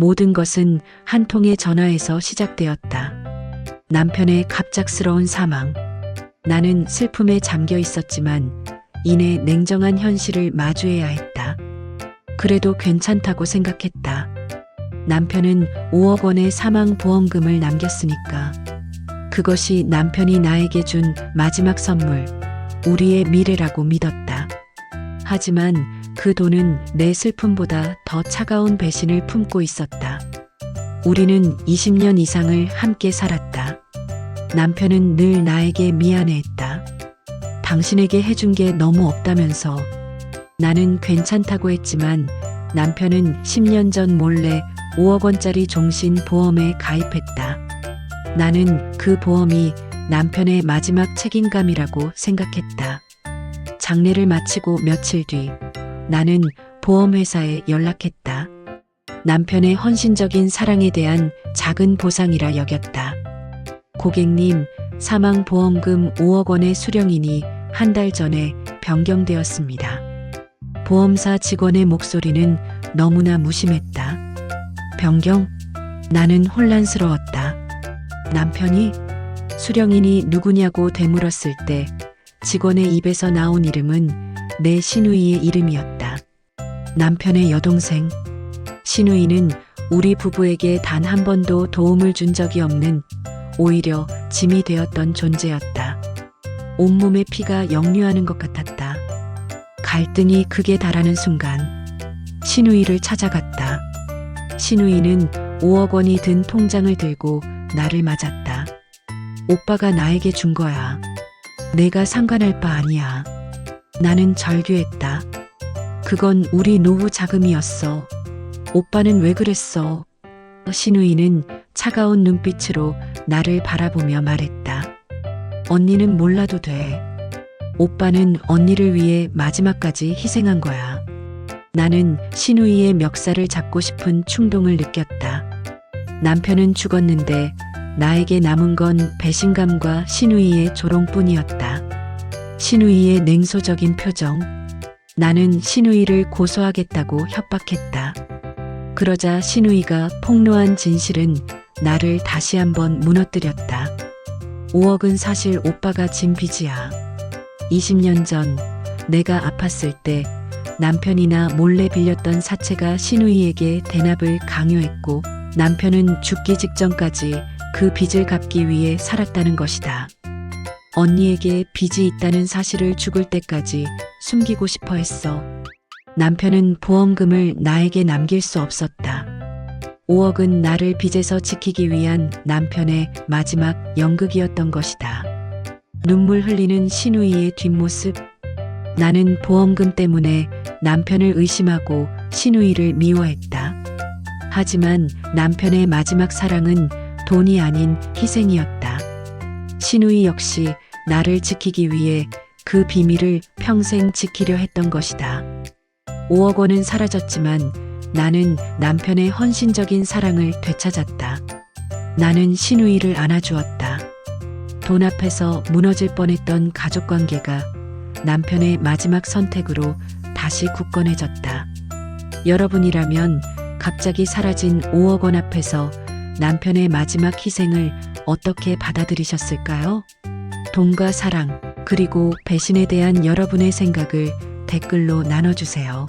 모든 것은 한 통의 전화에서 시작되었다. 남편의 갑작스러운 사망. 나는 슬픔에 잠겨 있었지만 이내 냉정한 현실을 마주해야 했다. 그래도 괜찮다고 생각했다. 남편은 5억 원의 사망 보험금을 남겼으니까. 그것이 남편이 나에게 준 마지막 선물, 우리의 미래라고 믿었다. 하지만 그 돈은 내 슬픔보다 더 차가운 배신을 품고 있었다. 우리는 20년 이상을 함께 살았다. 남편은 늘 나에게 미안해했다. 당신에게 해준 게 너무 없다면서 나는 괜찮다고 했지만 남편은 10년 전 몰래 5억 원짜리 종신 보험에 가입했다. 나는 그 보험이 남편의 마지막 책임감이라고 생각했다. 장례를 마치고 며칠 뒤 나는 보험회사에 연락했다. 남편의 헌신적인 사랑에 대한 작은 보상이라 여겼다. 고객님, 사망보험금 5억 원의 수령인이 한 달 전에 변경되었습니다. 보험사 직원의 목소리는 너무나 무심했다. 변경? 나는 혼란스러웠다. 남편이 수령인이 누구냐고 되물었을 때 직원의 입에서 나온 이름은 내 시누이의 이름이었다. 남편의 여동생. 시누이는 우리 부부에게 단 한 번도 도움을 준 적이 없는 오히려 짐이 되었던 존재였다. 온몸에 피가 역류하는 것 같았다. 갈등이 극에 달하는 순간 시누이를 찾아갔다. 시누이는 5억 원이 든 통장을 들고 나를 맞았다. 오빠가 나에게 준 거야. 내가 상관할 바 아니야. 나는 절규했다. 그건 우리 노후 자금이었어. 오빠는 왜 그랬어? 신우이는 차가운 눈빛으로 나를 바라보며 말했다. 언니는 몰라도 돼. 오빠는 언니를 위해 마지막까지 희생한 거야. 나는 신우이의 멱살을 잡고 싶은 충동을 느꼈다. 남편은 죽었는데 나에게 남은 건 배신감과 신우이의 조롱뿐이었다. 신우이의 냉소적인 표정. 나는 신우이를 고소하겠다고 협박했다. 그러자 신우이가 폭로한 진실은 나를 다시 한번 무너뜨렸다. 5억은 사실 오빠가 진 빚이야. 20년 전 내가 아팠을 때 남편이나 몰래 빌렸던 사채가 신우이에게 대납을 강요했고 남편은 죽기 직전까지 그 빚을 갚기 위해 살았다는 것이다. 언니에게 빚이 있다는 사실을 죽을 때까지 숨기고 싶어 했어. 남편은 보험금을 나에게 남길 수 없었다. 5억은 나를 빚에서 지키기 위한 남편의 마지막 연극이었던 것이다. 눈물 흘리는 신우이의 뒷모습. 나는 보험금 때문에 남편을 의심하고 신우이를 미워했다. 하지만 남편의 마지막 사랑은 돈이 아닌 희생이었다. 신우이 역시 나를 지키기 위해 그 비밀을 평생 지키려 했던 것이다. 5억 원은 사라졌지만 나는 남편의 헌신적인 사랑을 되찾았다. 나는 신우이를 안아주었다. 돈 앞에서 무너질 뻔했던 가족 관계가 남편의 마지막 선택으로 다시 굳건해졌다. 여러분이라면 갑자기 사라진 5억 원 앞에서 남편의 마지막 희생을 어떻게 받아들이셨을까요? 돈과 사랑, 그리고 배신에 대한 여러분의 생각을 댓글로 나눠주세요.